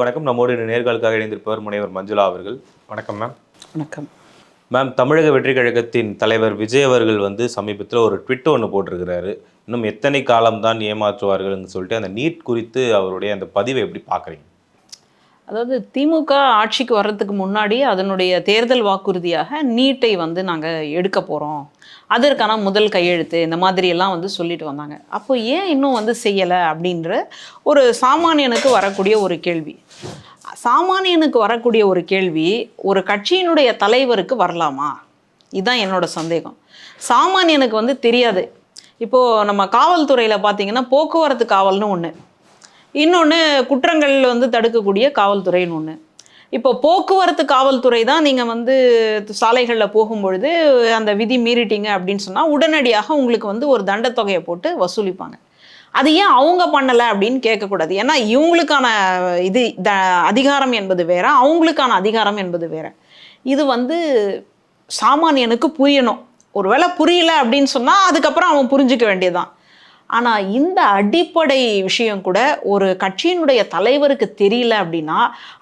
வணக்கம். நம்மோடு நேர்காலுக்காக இணைந்திருப்பவர் முனைவர் மஞ்சுளா அவர்கள். வணக்கம் மேம் வணக்கம். மேம் தமிழக வெற்றி கழகத்தின் தலைவர் விஜய் அவர்கள் வந்து சமீபத்தில் ஒரு ட்விட் ஒன்று போட்டிருக்கிறாரு. இன்னும் எத்தனை காலம்தான் ஏமாற்றுவார்கள்னு சொல்லிட்டு அந்த நீட் குறித்து அவருடைய அந்த பதிவை எப்படி பார்க்குறீங்க? அதாவது திமுக ஆட்சிக்கு வர்றதுக்கு முன்னாடி அதனுடைய தேர்தல் வாக்குறுதியாக நீட்டை வந்து நாங்கள் எடுக்க போகிறோம் அதற்கான முதல் கையெழுத்து இந்த மாதிரி எல்லாம் வந்து சொல்லிட்டு வந்தாங்க. அப்போ ஏன் இன்னும் வந்து செய்யலை அப்படின்ற ஒரு சாமானியனுக்கு வரக்கூடிய ஒரு கேள்வி. சாமானியனுக்கு வரக்கூடிய ஒரு கேள்வி ஒரு கட்சியினுடைய தலைவருக்கு வரலாமா? இதுதான் என்னோட சந்தேகம். சாமானியனுக்கு வந்து தெரியாது. இப்போது நம்ம காவல்துறையில் பார்த்தீங்கன்னா போக்குவரத்து காவல்னு ஒன்று இன்னொன்று குற்றங்கள் வந்து தடுக்கக்கூடிய காவல்துறைன்னு ஒன்று இப்போ போக்குவரத்து காவல்துறை தான் நீங்கள் வந்து சாலைகளில் போகும்பொழுது அந்த விதி மீறிட்டீங்க அப்படின்னு சொன்னால் உடனடியாக உங்களுக்கு வந்து ஒரு தண்டத்தொகையை போட்டு வசூலிப்பாங்க. அது ஏன் அவங்க பண்ணலை அப்படின்னு கேட்கக்கூடாது. ஏன்னா இவங்களுக்கான இது த அதிகாரம் என்பது வேற அவங்களுக்கான அதிகாரம் என்பது வேற. இது வந்து சாமானியனுக்கு புரியணும். ஒருவேளை புரியல அப்படின்னு சொன்னால் அதுக்கப்புறம் அவன் புரிஞ்சுக்க வேண்டியதுதான். ஆனால் இந்த அடிப்படை விஷயம் கூட ஒரு கட்சியினுடைய தலைவருக்கு தெரியல அப்படின்னா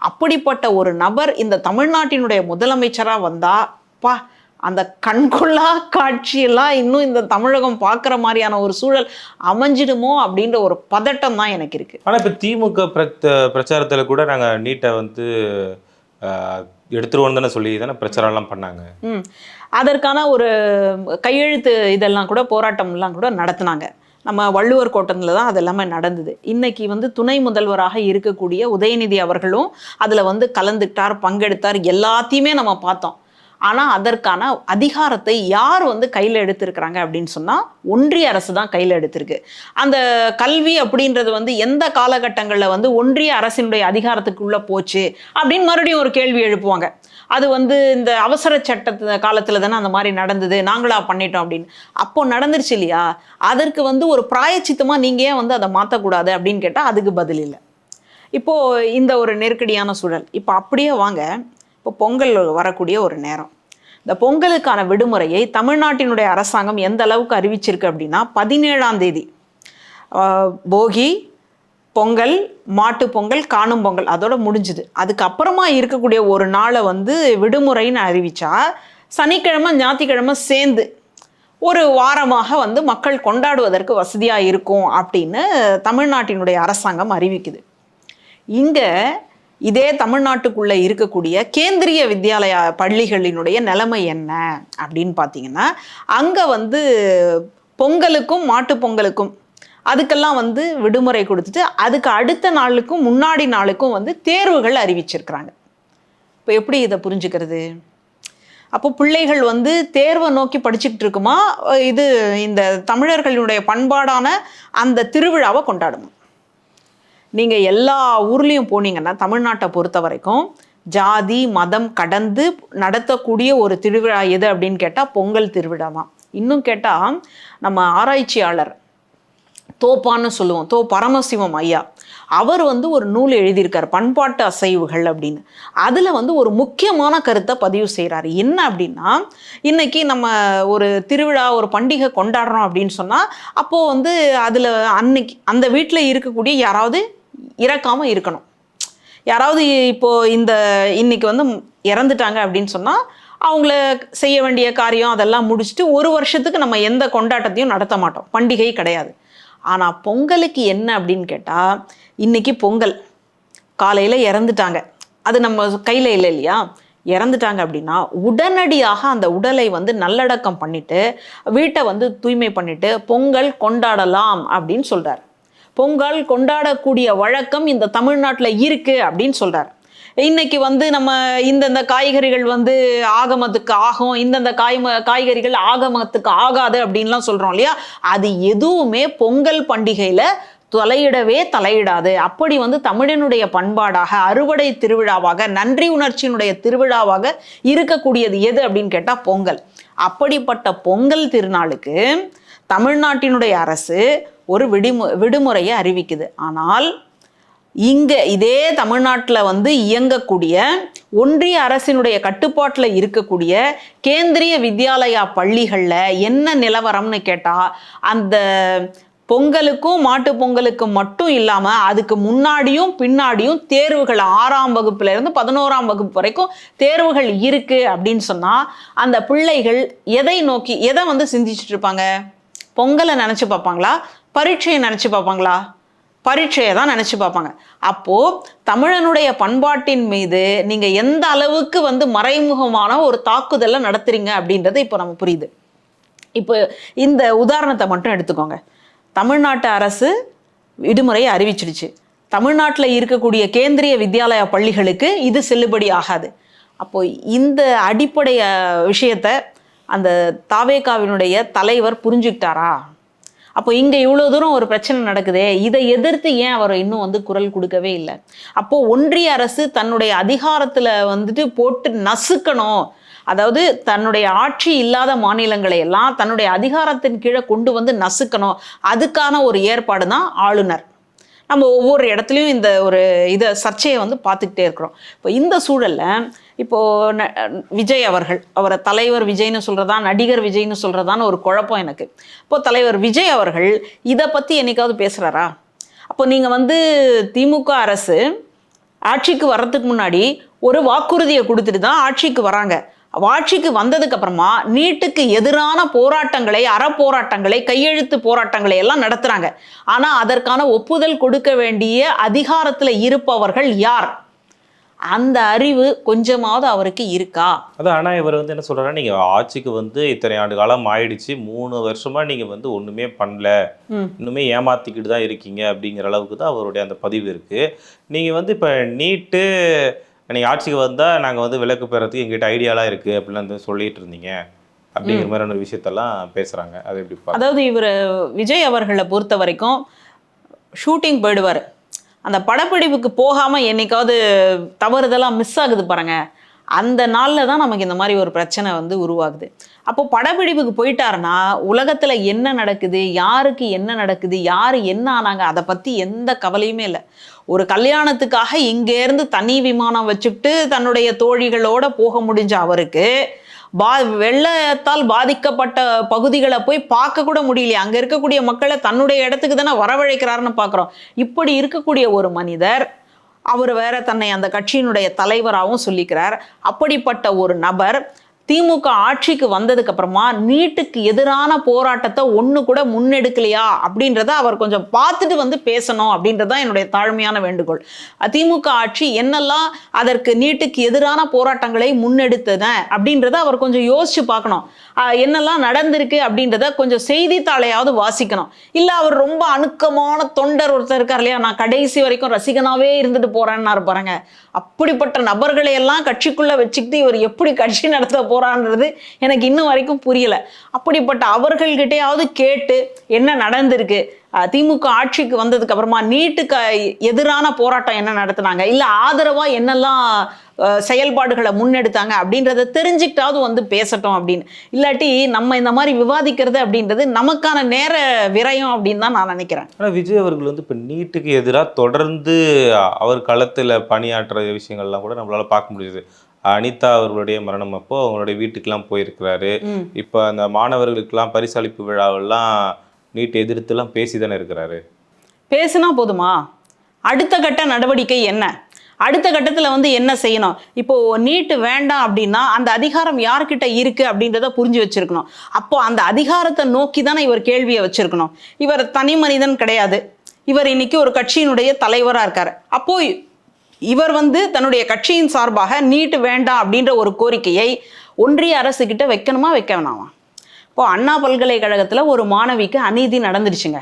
அப்படிப்பட்ட ஒரு நபர் இந்த தமிழ்நாட்டினுடைய முதலமைச்சராக வந்தா பா அந்த கண்கொள்ளா காட்சியெல்லாம் இன்னும் இந்த தமிழகம் பார்க்குற மாதிரியான ஒரு சூழல் அமைஞ்சிடுமோ அப்படின்ற ஒரு பதட்டம் தான் எனக்கு இருக்கு. ஆனால் இப்போ திமுக பிரச்ச பிரச்சாரத்தில் கூட நாங்கள் நீட்டை வந்து எடுத்துருவோம் தானே சொல்லி தானே பிரச்சாரம்லாம் பண்ணாங்க. ம். அதற்கான ஒரு கையெழுத்து இதெல்லாம் கூட போராட்டம்லாம் கூட நடத்துனாங்க. நம்ம வள்ளுவர் கோட்டத்தில் தான் அது எல்லாமே நடந்தது. இன்னைக்கு வந்து துணை முதல்வராக இருக்கக்கூடிய உதயநிதி அவர்களும் அதில் வந்து கலந்துக்கிட்டார் பங்கெடுத்தார் எல்லாத்தையுமே நம்ம பார்த்தோம். ஆனால் அதற்கான அதிகாரத்தை யார் வந்து கையில் எடுத்திருக்கிறாங்க அப்படின்னு சொன்னால் ஒன்றிய அரசு தான் கையில் எடுத்திருக்கு. அந்த கல்வி அப்படின்றது வந்து எந்த காலகட்டங்களில் வந்து ஒன்றிய அரசினுடைய அதிகாரத்துக்குள்ளே போச்சு அப்படின்னு மறுபடியும் ஒரு கேள்வி எழுப்புவாங்க. அது வந்து இந்த அவசர சட்டத்து காலத்தில் தானே அந்த மாதிரி நடந்தது நாங்களா பண்ணிட்டோம் அப்படின்னு. அப்போ நடந்துருச்சு இல்லையா? அதற்கு வந்து ஒரு பிராயச்சித்தமாக நீங்கள் ஏன் வந்து அதை மாற்றக்கூடாது அப்படின்னு கேட்டால் அதுக்கு பதில் இல்லை. இப்போது இந்த ஒரு நெருக்கடியான சூழல். இப்போ அப்படியே வாங்க. இப்போ பொங்கல் வரக்கூடிய ஒரு நேரம். இந்த பொங்கலுக்கான விடுமுறையை தமிழ்நாட்டினுடைய அரசாங்கம் எந்த அளவுக்கு அறிவிச்சிருக்கு அப்படின்னா பதினேழாம் தேதி போகி பொங்கல் மாட்டு பொங்கல் காணும் பொங்கல் அதோட முடிஞ்சுது. அதுக்கப்புறமா இருக்கக்கூடிய ஒரு நாளை வந்து விடுமுறைன்னு அறிவித்தா சனிக்கிழமை ஞாயிற்றுக்கிழமை சேர்ந்து ஒரு வாரமாக வந்து மக்கள் கொண்டாடுவதற்கு வசதியாக இருக்கும் அப்படின்னு தமிழ்நாட்டினுடைய அரசாங்கம் அறிவிக்குது. இங்கே இதே தமிழ்நாட்டுக்குள்ளே இருக்கக்கூடிய கேந்திரிய வித்யாலயா பள்ளிகளினுடைய நிலைமை என்ன அப்படின்னு பார்த்தீங்கன்னா அங்கே வந்து பொங்கலுக்கும் மாட்டு பொங்கலுக்கும் அதுக்கெல்லாம் வந்து விடுமுறை கொடுத்துட்டு அதுக்கு அடுத்த நாளுக்கும் முன்னாடி நாளுக்கும் வந்து தேர்வுகள் அறிவிச்சிருக்கிறாங்க. இப்போ எப்படி இதை புரிஞ்சுக்கிறது? அப்போ பிள்ளைகள் வந்து தேர்வை நோக்கி படிச்சுக்கிட்டு இருக்குமா? இது இந்த தமிழர்களுடைய பண்பாடான அந்த திருவிழாவை கொண்டாடணும் நீங்கள் எல்லா ஊர்லேயும் போனீங்கன்னா தமிழ்நாட்டை பொறுத்த வரைக்கும் ஜாதி மதம் கடந்து நடத்தக்கூடிய ஒரு திருவிழா எது அப்படின்னு கேட்டால் பொங்கல் திருவிழா தான். இன்னும் கேட்டால் நம்ம ஆராய்ச்சியாளர் தோப்பான்னு சொல்லுவோம். தோ பரமசிவம் ஐயா. அவர் வந்து ஒரு நூல் எழுதியிருக்கார் பண்பாட்டு அசைவுகள் அப்படின்னு. அதில் வந்து ஒரு முக்கியமான கருத்தை பதிவு செய்கிறாரு என்ன அப்படின்னா இன்னைக்கு நம்ம ஒரு திருவிழா ஒரு பண்டிகை கொண்டாடுறோம் அப்படின்னு சொன்னால் அப்போது வந்து அதில் அன்னைக்கு அந்த வீட்டில் இருக்கக்கூடிய யாராவது இறக்காமல் இருக்கணும். யாராவது இப்போது இந்த இன்னைக்கு வந்து இறந்துட்டாங்க அப்படின்னு சொன்னால் அவங்கள செய்ய வேண்டிய காரியம் அதெல்லாம் முடிச்சுட்டு ஒரு வருஷத்துக்கு நம்ம எந்த கொண்டாட்டத்தையும் நடத்த மாட்டோம். பண்டிகை கிடையாது. ஆனால் பொங்கலுக்கு என்ன அப்படின்னு கேட்டால் இன்றைக்கி பொங்கல். காலையில் இறந்துட்டாங்க. அது நம்ம கையில் இல்லை இல்லையா? இறந்துட்டாங்க அப்படின்னா உடனடியாக அந்த உடலை வந்து நல்லடக்கம் பண்ணிட்டு வீட்டை வந்து தூய்மை பண்ணிட்டு பொங்கல் கொண்டாடலாம் அப்படின்னு சொல்கிறார் பொங்கல் கொண்டாடக்கூடிய வழக்கம் இந்த தமிழ்நாட்டில் இருக்குது அப்படின்னு சொல்கிறார் இன்னைக்கு வந்து நம்ம இந்தந்த காய்கறிகள் வந்து ஆகமத்துக்கு ஆகும் இந்தந்த காய் காய்கறிகள் ஆகமத்துக்கு ஆகாது அப்படின்லாம் சொல்கிறோம் இல்லையா? அது எதுவுமே பொங்கல் பண்டிகையில் தலையிடவே தலையிடாது. அப்படி வந்து தமிழனுடைய பண்பாடாக அறுவடை திருவிழாவாக நன்றி உணர்ச்சியினுடைய திருவிழாவாக இருக்கக்கூடியது எது அப்படின்னு கேட்டால் பொங்கல். அப்படிப்பட்ட பொங்கல் திருநாளுக்கு தமிழ்நாட்டினுடைய அரசு ஒரு விடுமு விடுமுறையை அறிவிக்குது. ஆனால் இங்கே இதே தமிழ்நாட்டில் வந்து இயங்கக்கூடிய ஒன்றிய அரசினுடைய கட்டுப்பாட்டில் இருக்கக்கூடிய கேந்திரிய வித்யாலயா பள்ளிகளில் என்ன நிலவரம்னு கேட்டால் அந்த பொங்கலுக்கும் மாட்டு பொங்கலுக்கும் மட்டும் இல்லாமல் அதுக்கு முன்னாடியும் பின்னாடியும் தேர்வுகள் ஆறாம் வகுப்புலேருந்து பதினோராம் வகுப்பு வரைக்கும் தேர்வுகள் இருக்குது அப்படின்னு சொன்னால் அந்த பிள்ளைகள் எதை நோக்கி எதை வந்து சிந்திச்சுட்டு இருப்பாங்க? பொங்கலை நினச்சி பார்ப்பாங்களா? பரீட்சையை நினச்சி பார்ப்பாங்களா? பரீட்சையை தான் நினச்சி பார்ப்பாங்க. அப்போ தமிழனுடைய பண்பாட்டின் மீது நீங்கள் எந்த அளவுக்கு வந்து மறைமுகமான ஒரு தாக்குதலை நடத்துறீங்க அப்படின்றது இப்போ நம்ம புரியுது. இப்போ இந்த உதாரணத்தை மட்டும் எடுத்துக்கோங்க. தமிழ்நாட்டு அரசு விடுமுறையை அறிவிச்சிடுச்சு. தமிழ்நாட்டில் இருக்கக்கூடிய கேந்திரிய வித்யாலயா பள்ளிகளுக்கு இது செல்லுபடி ஆகாது. அப்போது இந்த அடிப்படைய விஷயத்தை அந்த தாவேகாவினுடைய தலைவர் புரிஞ்சுக்கிட்டாரா? அப்போ இங்கே இவ்வளோ தூரம் ஒரு பிரச்சனை நடக்குதே இதை எதிர்த்து ஏன் அவர் இன்னும் வந்து குரல் கொடுக்கவே இல்லை? அப்போது ஒன்றிய அரசு தன்னுடைய அதிகாரத்தில் வந்துட்டு போட்டு நசுக்கணும். அதாவது தன்னுடைய ஆட்சி இல்லாத மாநிலங்களை எல்லாம் தன்னுடைய அதிகாரத்தின் கீழே கொண்டு வந்து நசுக்கணும். அதுக்கான ஒரு ஏற்பாடு தான் ஆளுநர். நம்ம ஒவ்வொரு இடத்துலையும் இந்த ஒரு இதை சர்ச்சையை வந்து பார்த்துக்கிட்டே இருக்கிறோம். இப்போ இந்த சூழல்ல இப்போ விஜய் அவர்கள் அவரை தலைவர் விஜய்னு சொல்கிறதா நடிகர் விஜய்னு சொல்கிறதான்னு ஒரு குழப்பம் எனக்கு. இப்போது தலைவர் விஜய் அவர்கள் இதை பற்றி என்னைக்காவது பேசுகிறாரா அப்போ நீங்கள் வந்து திமுக அரசு ஆட்சிக்கு வர்றதுக்கு முன்னாடி ஒரு வாக்குறுதியை கொடுத்துட்டு தான் ஆட்சிக்கு வராங்க. ஆட்சிக்கு வந்ததுக்கு அப்புறமா நீட்டுக்கு எதிரான போராட்டங்களை அறப்போராட்டங்களை கையெழுத்து போராட்டங்களை எல்லாம் நடத்துகிறாங்க ஆனால் அதற்கான ஒப்புதல் கொடுக்க வேண்டிய அதிகாரத்தில் இருப்பவர்கள் யார்? அந்த அறிவு கொஞ்சமாவது அவருக்கு இருக்கா? அதான் ஆனால் இவர் வந்து என்ன சொல்றாருன்னா நீங்கள் ஆட்சிக்கு வந்து இத்தனை ஆண்டு காலம் ஆயிடுச்சு மூணு வருஷமா நீங்கள் வந்து ஒன்றுமே பண்ணல. இன்னுமே ஏமாத்திக்கிட்டு தான் இருக்கீங்க அப்படிங்கிற அளவுக்கு தான் அவருடைய அந்த பதிவு இருக்கு. நீங்கள் வந்து இப்போ நீட்டு நீங்கள் ஆட்சிக்கு வந்தால் நாங்கள் வந்து விலக்கு பெறத்துக்கு எங்கிட்ட ஐடியாலாம் இருக்குது அப்படிலாம் வந்து சொல்லிட்டு இருந்தீங்க. அப்படிங்கிற மாதிரியான ஒரு விஷயத்தெல்லாம் பேசுகிறாங்க அது எப்படி அதாவது இவர் விஜய் அவர்களை பொறுத்த வரைக்கும் ஷூட்டிங் போயிடுவார். அந்த படப்பிடிப்புக்கு போகாமல் என்னைக்காவது தவறுதெல்லாம் மிஸ் ஆகுது பாருங்க. அந்த நாளில் தான் நமக்கு இந்த மாதிரி ஒரு பிரச்சனை வந்து உருவாகுது. அப்போ படப்பிடிப்புக்கு போயிட்டாருன்னா உலகத்தில் என்ன நடக்குது யாருக்கு என்ன நடக்குது யார் என்ன ஆனாங்க அதை பற்றி எந்த கவலையுமே இல்லை. ஒரு கல்யாணத்துக்காக இங்கேருந்து தனி விமானம் வச்சுக்கிட்டு தன்னுடைய தோழிகளோட போக முடிஞ்ச அவருக்கு பா வெள்ளத்தால் பாதிக்கப்பட்ட பகுதிகளை போய் பார்க்க கூட முடியலையே. அங்க இருக்கக்கூடிய மக்களை தன்னுடைய இடத்துக்கு தானே வரவழைக்கிறாருன்னு பார்க்குறோம். இப்படி இருக்கக்கூடிய ஒரு மனிதர் அவர் வேற தன்னை அந்த கட்சியினுடைய தலைவராகவும் சொல்லிக்கிறார். அப்படிப்பட்ட ஒரு நபர் திமுக ஆட்சிக்கு வந்ததுக்கு அப்புறமா நீட்டுக்கு எதிரான போராட்டத்தை ஒன்று கூட முன்னெடுக்கலையா அப்படின்றத அவர் கொஞ்சம் பார்த்துட்டு வந்து பேசணும் அப்படின்றது தான் என்னுடைய தாழ்மையான வேண்டுகோள். திமுக ஆட்சி என்னெல்லாம் அதற்கு நீட்டுக்கு எதிரான போராட்டங்களை முன்னெடுத்தன அப்படின்றத அவர் கொஞ்சம் யோசிச்சு பார்க்கணும். என்னெல்லாம் நடந்திருக்கு அப்படின்றத கொஞ்சம் செய்தித்தாளையாவது வாசிக்கணும். இல்லை அவர் ரொம்ப அணுக்கமான தொண்டர் ஒருத்தர் இருக்கார் இல்லையா? நான் கடைசி வரைக்கும் ரசிகனாவே இருந்துட்டு போறேன்னாரு பாருங்க. அப்படிப்பட்ட நபர்களை எல்லாம் கட்சிக்குள்ள வச்சுக்கிட்டு இவர் எப்படி கட்சி நடத்த போகிறான்றது எனக்கு இன்னும் வரைக்கும் புரியலை. அப்படிப்பட்ட அவர்கள்கிட்டையாவது கேட்டு என்ன நடந்திருக்கு? திமுக ஆட்சிக்கு வந்ததுக்கு அப்புறமா நீட்டுக்கு எதிரான போராட்டம் என்ன நடத்துனாங்க? இல்லை ஆதரவாக என்னெல்லாம் செயல்பாடுகளை முன்னெடுத்தாங்க? அப்படின்றத தெரிஞ்சுக்கிட்டாவது வந்து பேசட்டும் அப்படின்னு. இல்லாட்டி நம்ம இந்த மாதிரி விவாதிக்கிறது அப்படின்றது நமக்கான நேர விரயம் அப்படின்னு தான் நான் நினைக்கிறேன். ஆனால் விஜய் அவர்கள் வந்து இப்போ நீட்டுக்கு எதிராக தொடர்ந்து அவர் களத்தில் பணியாற்றுற விஷயங்கள்லாம் கூட நம்மளால் பார்க்க முடியுது. அனிதா அவர்களுடைய மரணம் அப்போ அவங்களுடைய வீட்டுக்கெல்லாம் போயிருக்கிறாரு. இப்போ அந்த மாணவர்களுக்கெல்லாம் பரிசளிப்பு விழாவெல்லாம் நீட் எதிர்த்துலாம் பேசி தானே இருக்கிறாரு. பேசுனா போதுமா? அடுத்த கட்ட நடவடிக்கை என்ன? அடுத்த கட்டத்தில் வந்து என்ன செய்யணும்? இப்போ நீட்டு வேண்டாம் அப்படின்னா அந்த அதிகாரம் யார்கிட்ட இருக்கு அப்படின்றத புரிஞ்சு வச்சிருக்கணும். அப்போ அந்த அதிகாரத்தை நோக்கி தானே இவர் கேள்வியை வச்சிருக்கணும். இவர் தனி மனிதன் கிடையாது. இவர் இன்னைக்கு ஒரு கட்சியினுடைய தலைவராக இருக்காரு. அப்போ இவர் வந்து தன்னுடைய கட்சியின் சார்பாக நீட்டு வேண்டாம் அப்படின்ற ஒரு கோரிக்கையை ஒன்றிய அரசு கிட்ட வைக்கணுமா வைக்க வேணாமா? இப்போ அண்ணா பல்கலைக்கழகத்தில் ஒரு மாணவிக்கு அநீதி நடந்துருச்சுங்க.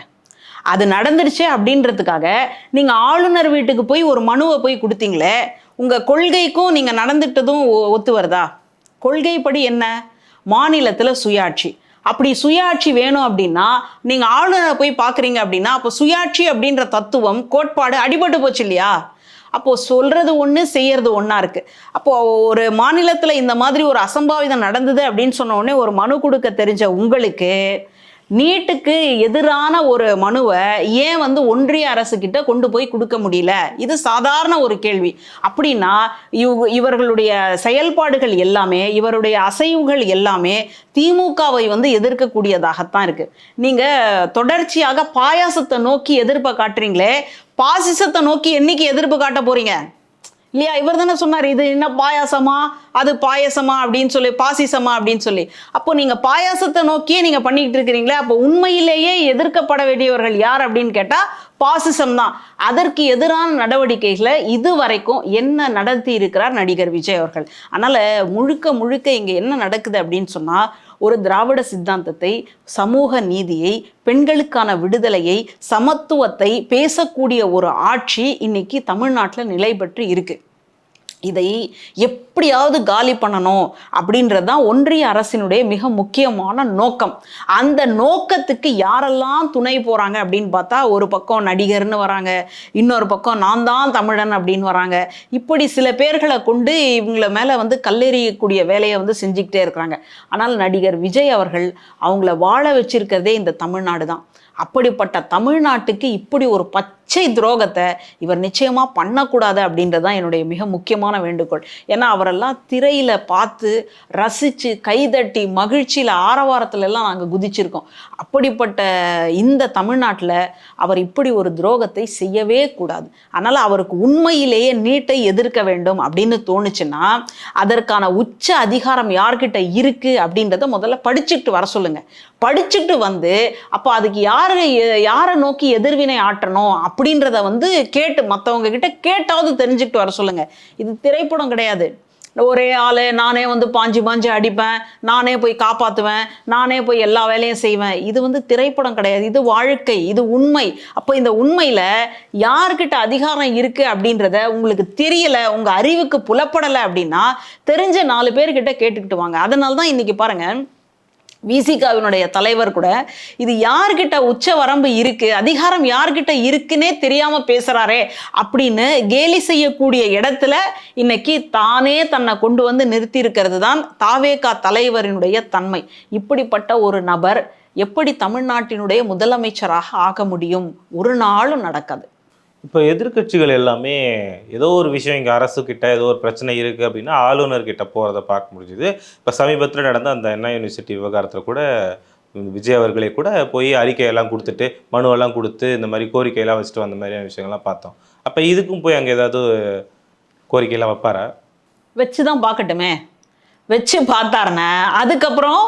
அது நடந்துருச்சு அப்படின்றதுக்காக நீங்கள் ஆளுநர் வீட்டுக்கு போய் ஒரு மனுவை போய் கொடுத்தீங்களே உங்கள் கொள்கைக்கும் நீங்கள் நடந்துட்டதும் ஒ- ஒத்து வருதா? கொள்கைப்படி என்ன? மாநிலத்தில் சுயாட்சி. அப்படி சுயாட்சி வேணும் அப்படின்னா நீங்கள் ஆளுநரை போய் பார்க்குறீங்க அப்படின்னா அப்போ சுயாட்சி அப்படின்ற தத்துவம் கோட்பாடு அடிபட்டு போச்சு இல்லையா? அப்போது சொல்கிறது ஒன்று செய்கிறது ஒன்றா இருக்குது அப்போது ஒரு மாநிலத்தில் இந்த மாதிரி ஒரு அசம்பாவிதம் நடந்தது அப்படின்னு சொன்ன உடனே ஒரு மனு கொடுக்க தெரிஞ்ச உங்களுக்கு நீட்டுக்கு எதிரான ஒரு மனுவை ஏன் வந்து ஒன்றிய அரசு கிட்ட கொண்டு போய் கொடுக்க முடியல? இது சாதாரண ஒரு கேள்வி. அப்படின்னா இவ் இவர்களுடைய செயல்பாடுகள் எல்லாமே இவருடைய அசைவுகள் எல்லாமே திமுகவை வந்து எதிர்க்கக்கூடியதாகத்தான் இருக்கு. நீங்க தொடர்ச்சியாக பாயாசத்தை நோக்கி எதிர்ப்பை காட்டுறீங்களே பாசிசத்தை நோக்கி என்னைக்கு எதிர்ப்பு காட்ட போறீங்க? இல்லையா? இவர் தானே சொன்னார் இது என்ன பாயாசமா? அது பாயசமா அப்படின்னு சொல்லி பாசிசமா அப்படின்னு சொல்லி. அப்போ நீங்க பாயாசத்தை நோக்கியே நீங்க பண்ணிக்கிட்டு இருக்கிறீங்களே அப்போ உண்மையிலேயே எதிர்க்கப்பட வேண்டியவர்கள் யார் அப்படின்னு கேட்டா பாசிசம் தான். அதற்கு எதிரான நடவடிக்கைகளை இது வரைக்கும் என்ன நடத்தி இருக்கிறார் நடிகர் விஜய் அவர்கள். அதனால முழுக்க முழுக்க இங்க என்ன நடக்குது அப்படின்னு சொன்னா ஒரு திராவிட சித்தாந்தத்தை சமூக நீதியை பெண்களுக்கான விடுதலையை சமத்துவத்தை பேசக்கூடிய ஒரு ஆட்சி இன்னைக்கு தமிழ்நாட்டில் நிலை பெற்று இதை எப்படியாவது காலி பண்ணணும் அப்படின்றது தான் ஒன்றிய அரசினுடைய மிக முக்கியமான நோக்கம். அந்த நோக்கத்துக்கு யாரெல்லாம் துணை போகிறாங்க அப்படின்னு பார்த்தா ஒரு பக்கம் நடிகர்னு வராங்க இன்னொரு பக்கம் நான் தான் தமிழன் அப்படின்னு வராங்க. இப்படி சில பேர்களை கொண்டு இவங்கள மேலே வந்து கல்லெறியக்கூடிய வேலையை வந்து செஞ்சுக்கிட்டே இருக்கிறாங்க. ஆனால் நடிகர் விஜய் அவர்கள் அவங்கள வாழ வச்சிருக்கிறதே இந்த தமிழ்நாடு தான் அப்படிப்பட்ட தமிழ்நாட்டுக்கு இப்படி ஒரு பச்சை துரோகத்தை இவர் நிச்சயமாக பண்ணக்கூடாது அப்படின்றது தான் என்னுடைய மிக முக்கியமான வேண்டுகோள். ஏன்னா அவரெல்லாம் திரையில் பார்த்து ரசித்து கைதட்டி மகிழ்ச்சியில் ஆரவாரத்துல எல்லாம் நாங்கள் குதிச்சிருக்கோம். அப்படிப்பட்ட இந்த தமிழ்நாட்டில் அவர் இப்படி ஒரு துரோகத்தை செய்யவே கூடாது. அதனால் அவருக்கு உண்மையிலேயே நீட்டை எதிர்க்க வேண்டும் அப்படின்னு தோணுச்சுன்னா அதற்கான உச்ச அதிகாரம் யார்கிட்ட இருக்கு அப்படின்றத முதல்ல படிச்சுட்டு வர சொல்லுங்கள் படிச்சுட்டு வந்து அப்போ அதுக்கு யார் யாரை நோக்கி எதிர்வினை ஆற்றணும் அப்படின்றத வந்து கேட்டு மற்றவங்க கிட்ட கேட்டாவது தெரிஞ்சுக்கிட்டு வர சொல்லுங்க. இது திரைப்படம் கிடையாது. ஒரே ஆளு நானே வந்து பாஞ்சு பாஞ்சு அடிப்பேன் நானே போய் காப்பாற்றுவேன் நானே போய் எல்லா வேலையும் செய்வேன். இது வந்து திரைப்படம் கிடையாது. இது வாழ்க்கை இது உண்மை. அப்போ இந்த உண்மையில் யார்கிட்ட அதிகாரம் இருக்குது அப்படின்றத உங்களுக்கு தெரியலை உங்கள் அறிவுக்கு புலப்படலை அப்படின்னா தெரிஞ்ச நாலு பேர்கிட்ட கேட்டுக்கிட்டு வாங்க. அதனால தான் இன்றைக்கி பாருங்கள் விசிகாவினுடைய தலைவர் கூட இது யார்கிட்ட உச்ச வரம்பு இருக்கு அதிகாரம் யார்கிட்ட இருக்குன்னே தெரியாம பேசுறாரே அப்படின்னு கேலி செய்யக்கூடிய இடத்துல இன்னைக்கு தானே தன்னை கொண்டு வந்து நிறுத்தி இருக்கிறது தான் தாவேகா தலைவரினுடைய தன்மை. இப்படிப்பட்ட ஒரு நபர் எப்படி தமிழ்நாட்டினுடைய முதலமைச்சராக ஆக முடியும்? ஒரு நாளும் நடக்காது. இப்போ எதிர்க்கட்சிகள் எல்லாமே ஏதோ ஒரு விஷயம் இங்கே அரசுக்கிட்ட ஏதோ ஒரு பிரச்சனை இருக்குது அப்படின்னா ஆளுநர்கிட்ட போகிறத பார்க்க முடிஞ்சுது. இப்போ சமீபத்தில் நடந்த அந்த அண்ணா யூனிவர்சிட்டி விவகாரத்தில் கூட விஜய் அவர்களே கூட போய் அறிக்கையெல்லாம் கொடுத்துட்டு மனுவெல்லாம் கொடுத்து இந்த மாதிரி கோரிக்கையெல்லாம் வச்சுட்டு வந்த மாதிரியான விஷயங்கள்லாம் பார்த்தோம். அப்போ இதுக்கும் போய் அங்கே ஏதாவது கோரிக்கையெல்லாம் வைப்பாரா? வச்சு தான் பார்க்கட்டுமே. வச்சு பார்த்தாருன அதுக்கப்புறம்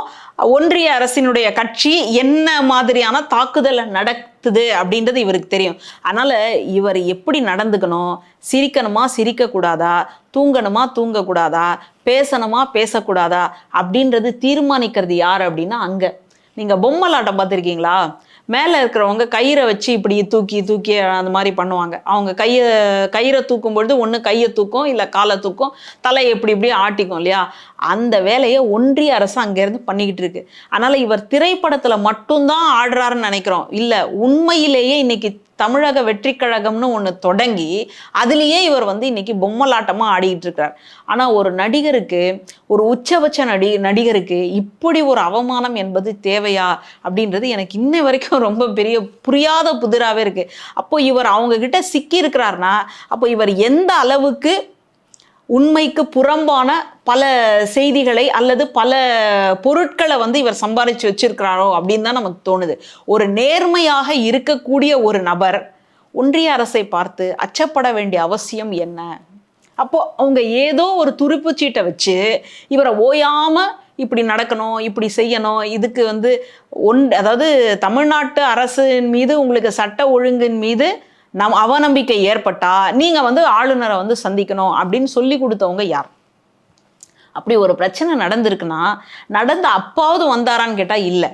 ஒன்றிய அரசினுடைய கட்சி என்ன மாதிரியான தாக்குதலை நடத்துது அப்படின்றது இவருக்கு தெரியும். அதனால் இவர் எப்படி நடந்துக்கணும்? சிரிக்கணுமா சிரிக்கக்கூடாதா? தூங்கணுமா தூங்கக்கூடாதா? பேசணுமா பேசக்கூடாதா? அப்படின்றது தீர்மானிக்கிறது யார் அப்படின்னா அங்கே. நீங்கள் பொம்மலாட்டம் பார்த்துருக்கீங்களா? மேலே இருக்கிறவங்க கயிறை வச்சு இப்படி தூக்கி தூக்கி அந்த மாதிரி பண்ணுவாங்க. அவங்க கையை கயிறை தூக்கும் பொழுது ஒன்று கையை தூக்கும் இல்லை காலை தூக்கும் தலையை இப்படி இப்படி ஆட்டிக்கும் இல்லையா? அந்த வேலையை ஒன்றிய அரசு அங்கேருந்து பண்ணிக்கிட்டு இருக்கு. அதனால் இவர் திரைப்படத்தில் மட்டும்தான் ஆடுறாருன்னு நினைக்கிறோம். இல்லை உண்மையிலேயே இன்னைக்கு தமிழக வெற்றி கழகம்னு ஒன்று தொடங்கி அதுலேயே இவர் வந்து இன்னைக்கு பொம்மலாட்டமாக ஆடிக்கிட்டு இருக்கார். ஆனால் ஒரு நடிகருக்கு ஒரு உச்சபட்ச நடி நடிகருக்கு இப்படி ஒரு அவமானம் என்பது தேவையா அப்படின்றது எனக்கு இன்ன வரைக்கும் ரொம்ப பெரிய புரியாத புதிராகவே இருக்குது அப்போ இவர் அவங்க கிட்ட சிக்கி அப்போ இவர் எந்த அளவுக்கு உண்மைக்கு புறம்பான பல செய்திகளை அல்லது பல பொருட்களை வந்து இவர் சம்பாதிச்சு வச்சிருக்கிறாரோ அப்படின்னு தான் நமக்கு தோணுது. ஒரு நேர்மையாக இருக்கக்கூடிய ஒரு நபர் ஒன்றிய அரசை பார்த்து அச்சப்பட வேண்டிய அவசியம் என்ன? அப்போ அவங்க ஏதோ ஒரு துருப்பு சீட்டை வச்சு இவரை ஓயாம இப்படி நடக்கணும் இப்படி செய்யணும் இதுக்கு வந்து ஒன் அதாவது தமிழ்நாட்டு அரசின் மீது உங்களுக்கு சட்ட ஒழுங்கின் மீது நம் அவநம்பிக்கை ஏற்பட்டா நீங்கள் வந்து ஆளுநரை வந்து சந்திக்கணும் அப்படின்னு சொல்லி கொடுத்தவங்க யார்? அப்படி ஒரு பிரச்சனை நடந்திருக்குன்னா நடந்த அப்பாவது வந்தாரான்னு கேட்டால் இல்லை.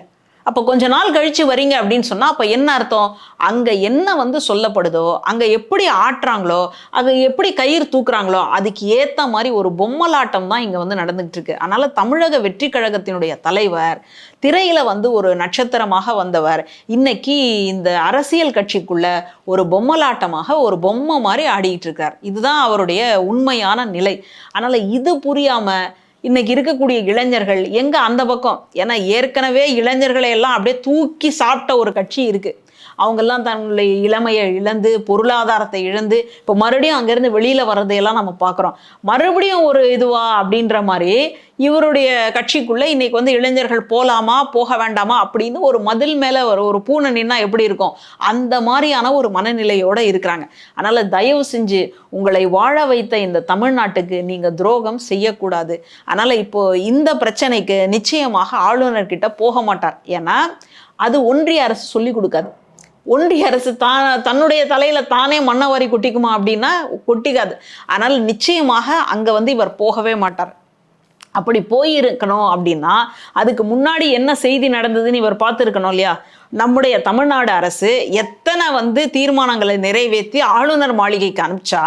அப்போ கொஞ்ச நாள் கழித்து வரீங்க அப்படின்னு சொன்னால் அப்போ என்ன அர்த்தம்? அங்கே என்ன வந்து சொல்லப்படுதோ அங்கே எப்படி ஆட்டுறாங்களோ அங்கே எப்படி கயிறு தூக்குறாங்களோ அதுக்கு ஏற்ற மாதிரி ஒரு பொம்மலாட்டம் தான் இங்கே வந்து நடந்துகிட்டு இருக்கு அதனால் தமிழக வெற்றி கழகத்தினுடைய தலைவர் திரையில் வந்து ஒரு நட்சத்திரமாக வந்தவர் இன்னைக்கு இந்த அரசியல் கட்சிக்குள்ள ஒரு பொம்மலாட்டமாக ஒரு பொம்மை மாதிரி ஆடிக்கிட்டு இருக்கார் இதுதான் அவருடைய உண்மையான நிலை. அதனால் இது புரியாமல் இன்னைக்கு இருக்கக்கூடிய இளைஞர்கள் எங்க அந்த பக்கம்? ஏன்னா ஏற்கனவே இளைஞர்களை எல்லாம் அப்படியே தூக்கி சாப்பிட்ட ஒரு கட்சி இருக்கு. அவங்கெல்லாம் தன்னுடைய இளமையை இழந்து பொருளாதாரத்தை இழந்து இப்போ மறுபடியும் அங்கேருந்து வெளியில் வர்றதையெல்லாம் நம்ம பார்க்குறோம். மறுபடியும் ஒரு இதுவா அப்படின்ற மாதிரி இவருடைய கட்சிக்குள்ளே இன்றைக்கி வந்து இளைஞர்கள் போகலாமா போக வேண்டாமா அப்படின்னு ஒரு மதில் மேலே ஒரு ஒரு பூனை நின்னா எப்படி இருக்கும்? அந்த மாதிரியான ஒரு மனநிலையோடு இருக்கிறாங்க. அதனால் தயவு செஞ்சு உங்களை வாழ வைத்த இந்த தமிழ்நாட்டுக்கு நீங்கள் துரோகம் செய்யக்கூடாது. அதனால் இப்போ இந்த பிரச்சனைக்கு நிச்சயமாக ஆளுநர்கிட்ட போக மாட்டார். ஏன்னா அது ஒன்றிய அரசு சொல்லிக் கொடுக்காது. ஒன்றிய அரசு தான் தன்னுடைய தலையில தானே மன்னவாரி கொட்டிக்குமா அப்படின்னா கொட்டிக்காது. ஆனால் நிச்சயமாக அங்க வந்து இவர் போகவே மாட்டார். அப்படி போயிருக்கணும் அப்படின்னா அதுக்கு முன்னாடி என்ன செய்தி நடந்ததுன்னு இவர் பார்த்துருக்கணும் இல்லையா? நம்முடைய தமிழ்நாடு அரசு எத்தனை வந்து தீர்மானங்களை நிறைவேற்றி ஆளுநர் மாளிகைக்கு அனுப்பிச்சா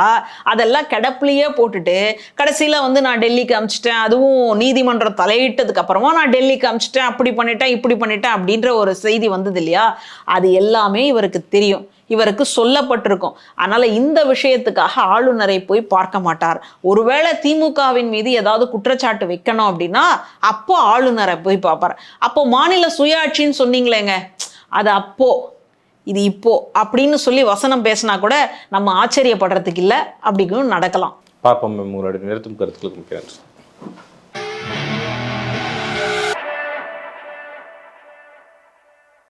அதெல்லாம் கிடப்புலையே போட்டுட்டு கடைசியில் வந்து நான் டெல்லிக்கு அனுப்பிச்சிட்டேன் அதுவும் நீதிமன்றம் தலையிட்டதுக்கு அப்புறமா நான் டெல்லிக்கு அனுப்பிச்சிட்டேன் அப்படி பண்ணிட்டேன் இப்படி பண்ணிட்டேன் அப்படின்ற ஒரு செய்தி வந்தது இல்லையா? அது எல்லாமே இவருக்கு தெரியும். இவருக்கு சொல்லப்பட்டிருக்கும். அதனால இந்த விஷயத்துக்காக ஆளுநரை போய் பார்க்க மாட்டார். ஒருவேளை திமுகவின் மீது ஏதாவது குற்றச்சாட்டு வைக்கணும் அப்படின்னா அப்போ ஆளுநரை போய் பார்ப்பார். அப்போ மாநில சுயாட்சின்னு சொன்னீங்களேங்க. அது அப்போ இது இப்போ அப்படின்னு சொல்லி வசனம் பேசினா கூட நம்ம ஆச்சரியப்படுறதுக்கு இல்லை அப்படிங்கும் நடக்கலாம். பார்ப்போம் மேம் உங்களுடைய நிறுத்தும் கருத்துக்களுக்கு நன்றி.